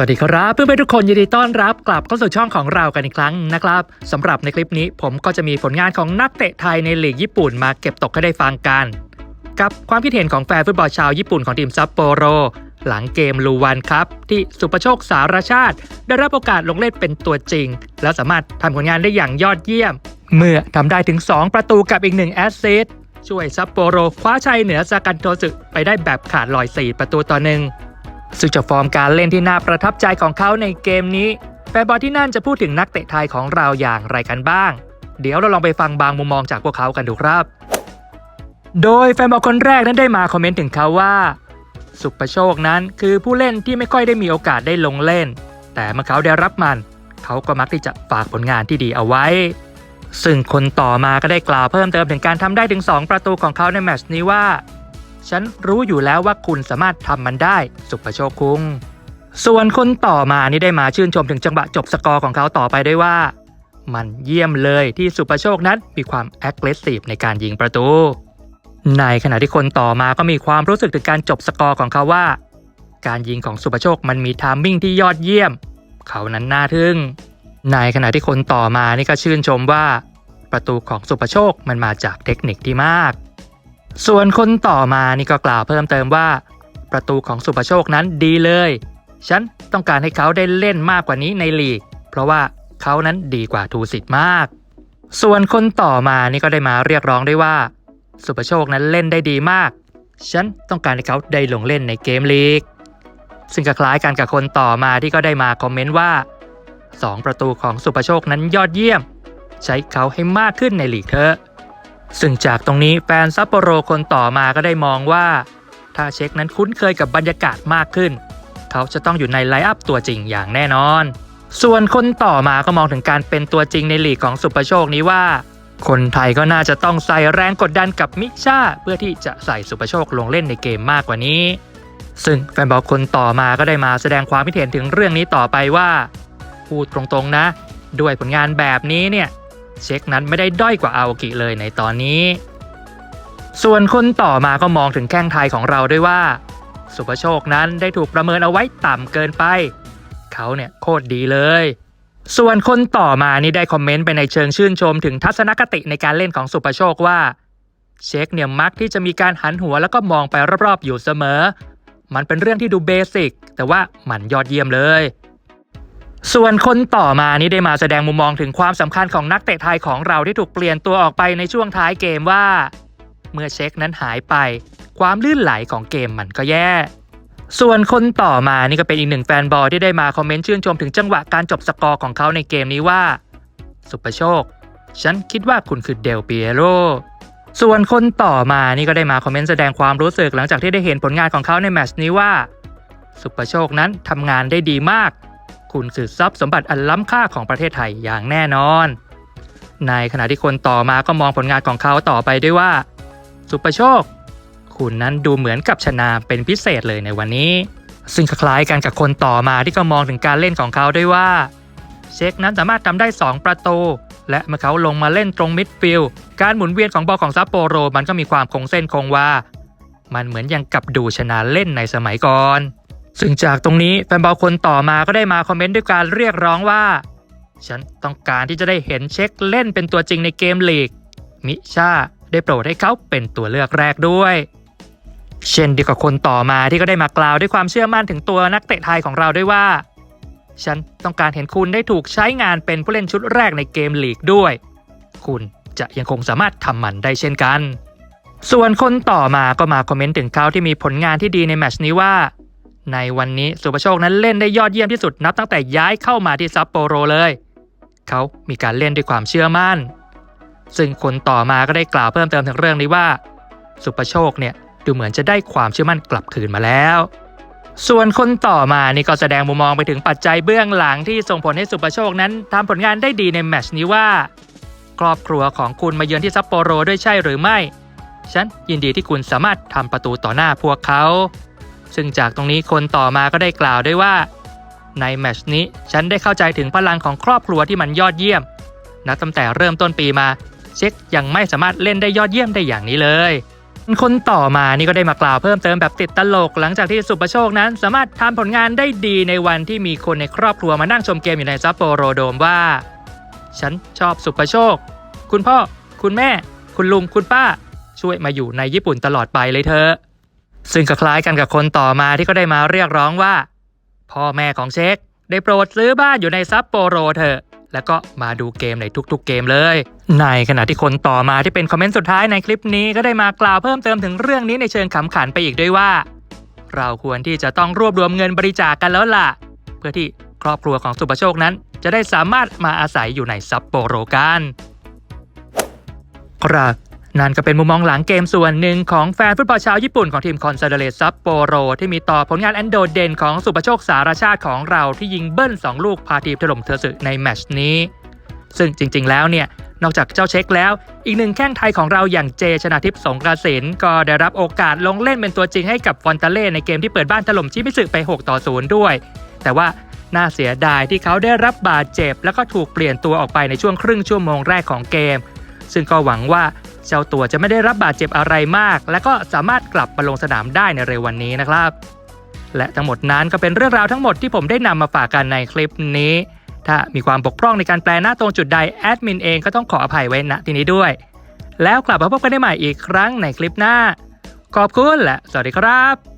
วัสดีครับเพื่อนๆทุกคนยินดีต้อนรับกลับเข้าสู่ช่องของเรากันอีกครั้งนะครับสำหรับในคลิปนี้ผมก็จะมีผลงานของนักเตะไทยในลีกญี่ปุ่นมาเก็บตกให้ได้ฟังกัน กับความคิดเห็นของแฟนฟุตบอลชาวญี่ปุ่นของทีมซัปโปโร หลังเกมลูวันครับ ที่สุประโชคสารชาติ ได้รับโอกาสลงเล่นเป็นตัวจริง แล้วสามารถทำผลงานได้อย่างยอดเยี่ยม เมื่อทำได้ถึง 2 ประตูกับอีก1แอสซิสต์ช่วยซัปโปโรคว้าชัยเหนือซากันโทสึไปได้แบบขาดลอย 4 ประตูต่อหนึ่ง ซึ่งจากฟอร์มการเล่นที่น่าประทับใจของเขาในเกมนี้ แฟนบอลที่นั่นจะพูดถึงนักเตะไทยของเราอย่างไรกันบ้าง เดี๋ยวเราลองไปฟังบางมุมมองจากพวกเขากันดูครับ โดยแฟนบอลคนแรกนั้นได้มาคอมเมนต์ถึงเขาว่า สุประโชคนั้นคือผู้เล่นที่ไม่ค่อยได้มีโอกาสได้ลงเล่น แต่เมื่อเขาได้รับมัน เขาก็มักที่จะฝากผลงานที่ดีเอาไว้ ซึ่งคนต่อมาก็ได้กล่าวเพิ่มเติมถึงการทำได้ถึง 2 ประตูของเขาในแมตช์นี้ว่า ฉันรู้อยู่แล้วว่าคุณสามารถทำมันได้ สุภโชคคุง ส่วนคนต่อมานี่ได้มาชื่นชมถึงจังหวะจบสกอร์ของเขาต่อไปได้ว่า มันเยี่ยมเลยที่สุภโชคนั้นมีความแอคเลสซีฟในการยิงประตู ในขณะที่คนต่อมาก็มีความรู้สึกถึงการจบสกอร์ของเขาว่า การยิงของสุภโชคมันมีทามมิ่งที่ยอดเยี่ยม เขานั้นน่าทึ่ง ในขณะที่คนต่อมานี่ก็ชื่นชมว่า ประตูของสุภโชคมันมาจากเทคนิคที่มาก ส่วนคนต่อมานี่ก็กล่าวเพิ่มเติมว่า ประตูของสุภโชคนั้นดีเลย ฉันต้องการให้เขาได้เล่นมากกว่านี้ในลีก เพราะว่าเขานั้นดีกว่าทูสิทธิ์มาก ส่วนคนต่อมานี่ก็ได้มาเรียกร้องได้วยว่า สุภโชคนั้นเล่นได้ดีมาก ฉันต้องการให้เขาได้ลงเล่นในเกมลีก ซึ่งก็คล้ายกันกับคนต่อมาที่ก็ได้มาคอมเมนต์ว่า 2 ประตูของสุภโชคนั้นยอดเยี่ยม ใช้เขาให้มากขึ้นในลีกเถอะ ซึ่งจากตรงนี้แฟนซัปโปโรคนต่อมาก็ได้มองว่า ถ้าเช็คนั้นคุ้นเคยกับบรรยากาศมากขึ้น เขาจะต้องอยู่ในไลน์อัพตัวจริงอย่างแน่นอน ส่วนคนต่อมาก็มองถึงการเป็นตัวจริงในลีกของสุประโชคนี้ว่า คนไทยก็น่าจะต้องใส่แรงกดดันกับมิชาเพื่อที่จะใส่สุประโชคลงเล่นในเกมมากกว่านี้ ซึ่งแฟนบอลคนต่อมาก็ได้มาแสดงความคิดเห็นถึงเรื่องนี้ต่อไปว่าพูดตรงๆนะ ด้วยผลงานแบบนี้เนี่ย เช็คนั้นไม่ได้ด้อยกว่าอาโอกิเลยในตอนนี้ ส่วนคนต่อมาก็มองถึงแข้งไทยของเราด้วยว่า สุภโชคนั้นได้ถูกประเมินเอาไว้ต่ำเกินไป เขาเนี่ยโคตรดีเลย ส่วนคนต่อมานี่ได้คอมเมนต์ไปในเชิงชื่นชมถึงทัศนคติในการเล่นของสุภโชคว่า เช็คเนี่ยมักที่จะมีการหันหัวแล้วก็มองไปรอบๆอยู่เสมอ มันเป็นเรื่องที่ดูเบสิกแต่ว่ามันยอดเยี่ยมเลย ส่วนคนต่อมานี่ได้มาแสดงมุมมองถึงความสำคัญของนักเตะไทยของเราที่ถูกเปลี่ยนตัวออกไปในช่วงท้ายเกมว่า เมื่อเช็คนั้นหายไป ความลื่นไหลของเกมมันก็แย่ ส่วนคนต่อมานี่ก็เป็นอีกหนึ่งแฟนบอลที่ได้มาคอมเมนต์ชื่นชมถึงจังหวะการจบสกอร์ของเขาในเกมนี้ว่า สุประโชค ฉันคิดว่าคุณคือเดลเปียโรส่วนคนต่อมานี่ก็ได้มาคอมเมนต์แสดงความรู้สึกหลังจากที่ได้เห็นผลงานของเขาในแมตช์นี้ว่า สุประโชคนั้นทำงานได้ดีมาก คุณคือทรัพย์สมบัติอันล้ำค่าของประเทศไทยอย่างแน่นอน ในขณะที่คนต่อมาก็มองผลงานของเขาต่อไปด้วยว่า สุประโชค คุณนั้นดูเหมือนกับชนะเป็นพิเศษเลยในวันนี้ ซึ่งคล้ายกันกับคนต่อมาที่ก็มองถึงการเล่นของเขาด้วยว่า เช็คนั้นสามารถทำได้ 2 ประตูและเมื่อเขาลงมาเล่นตรงมิดฟิลด์การหมุนเวียนของบอลของซัปโปโรมันก็มีความคงเส้นคงวามันเหมือนยังกับดูชนะเล่นในสมัยก่อน ซึ่งจากตรงนี้แฟนบอลคนต่อมาก็ได้มาคอมเมนต์ด้วยการเรียกร้องว่า ฉันต้องการที่จะได้เห็นเช็คเล่นเป็นตัวจริงในเกมลีก มิชาได้โปรดให้เขาเป็นตัวเลือกแรกด้วย เช่นเดียวกับคนต่อมาที่ก็ได้มากล่าวด้วยความเชื่อมั่นถึงตัวนักเตะไทยของเราด้วยว่า ฉันต้องการเห็นคุณได้ถูกใช้งานเป็นผู้เล่นชุดแรกในเกมลีกด้วย คุณจะยังคงสามารถทำมันได้เช่นกัน ส่วนคนต่อมาก็มาคอมเมนต์ถึงเขาที่มีผลงานที่ดีในแมชนี้ว่า ในวันนี้สุภโชคนั้นเล่นได้ยอดเยี่ยมที่สุดนับตั้งแต่ย้ายเข้ามาที่ซัปโปโรเลย เขามีการเล่นด้วยความเชื่อมั่น ซึ่งคนต่อมาก็ได้กล่าวเพิ่มเติมถึงเรื่องนี้ว่า สุภโชคเนี่ยดูเหมือนจะได้ความเชื่อมั่นกลับคืนมาแล้ว ส่วนคนต่อมานี่ก็แสดงมุมมองไปถึงปัจจัยเบื้องหลังที่ส่งผลให้สุภโชคนั้นทำผลงานได้ดีในแมชนี้ว่า ครอบครัวของคุณมาเยือนที่ซัปโปโรด้วยใช่หรือไม่ฉันยินดีที่คุณสามารถทำประตูต่อหน้าพวกเขา ซึ่งจากตรงนี้คนต่อมาก็ได้กล่าวด้วยว่า ในแมชนี้ฉันได้เข้าใจถึงพลังของครอบครัวที่มันยอดเยี่ยมนับตั้งแต่เริ่มต้นปีมา เช็คยังไม่สามารถเล่นได้ยอดเยี่ยมได้อย่างนี้เลยคนต่อมานี่ก็ได้มากล่าวเพิ่มเติมแบบติดตลก หลังจากที่สุปโชคนั้น สามารถทำผลงานได้ดีในวันที่มีคนในครอบครัวมานั่งชมเกมอยู่ในซัปโปโรโดมว่า ฉันชอบสุปโชค คุณพ่อ คุณแม่ คุณลุงคุณป้า ช่วยมาอยู่ในญี่ปุ่นตลอดไปเลยเถอะ ซึ่งก็คล้ายกันกับคนต่อมาที่ก็ได้มาเรียกร้องว่า พ่อแม่ของเช็คได้โปรดซื้อบ้านอยู่ในซัปโปโรเถอะ แล้วก็มาดูเกมในทุกๆเกมเลย ในขณะที่คนต่อมาที่เป็นคอมเมนต์สุดท้ายในคลิปนี้ก็ได้มากล่าวเพิ่มเติมถึงเรื่องนี้ในเชิงขำขันไปอีกด้วยว่า เราควรที่จะต้องรวบรวมเงินบริจาคกันแล้วล่ะ เพื่อที่ครอบครัวของสุปโชคนั้น จะได้สามารถมาอาศัยอยู่ในซัปโปโรกันครับ นั่นก็เป็นมุมมองหลังเกมส่วนหนึ่งของแฟนฟุตบอลชาวญี่ปุ่นของทีมคอนซาเดเลซัปโปโร ที่มีต่อผลงานแอนโดเดนของสุปโชคสารชาติของเราที่ยิงเบิ้ล 2 ลูกพาทีมถล่มเทอร์สึในแมชนี้ ซึ่งจริงๆแล้วเนี่ย นอกจากเจ้าเช็คแล้ว อีกหนึ่งแข้งไทยของเราอย่างเจชนาทิพย์สงกระสินก็ได้รับโอกาสลงเล่นเป็นตัวจริงให้กับฟอนตาเล่ในเกมที่เปิดบ้านถล่มชิมิสึไป6ต่อ0ด้วย แต่ว่าน่าเสียดายที่เขาได้รับบาดเจ็บ แล้วก็ถูกเปลี่ยนตัวออกไปในช่วงครึ่งชั่วโมงแรกของเกม ซึ่งก็หวังว่า เจ้าตัวจะไม่ได้รับบาดเจ็บอะไรมาก และก็สามารถกลับมาลงสนามได้ในเร็ววันนี้นะครับ และทั้งหมดนั้นก็เป็นเรื่องราวทั้งหมดที่ผมได้นำมาฝากกันในคลิปนี้ ถ้ามีความบกพร่องในการแปลหน้าตรงจุดใดแอดมินเองก็ต้องขออภัยไว้ณที่นี้ด้วย แล้วกลับมาพบกันได้ใหม่อีกครั้งในคลิปหน้า ขอบคุณและสวัสดีครับ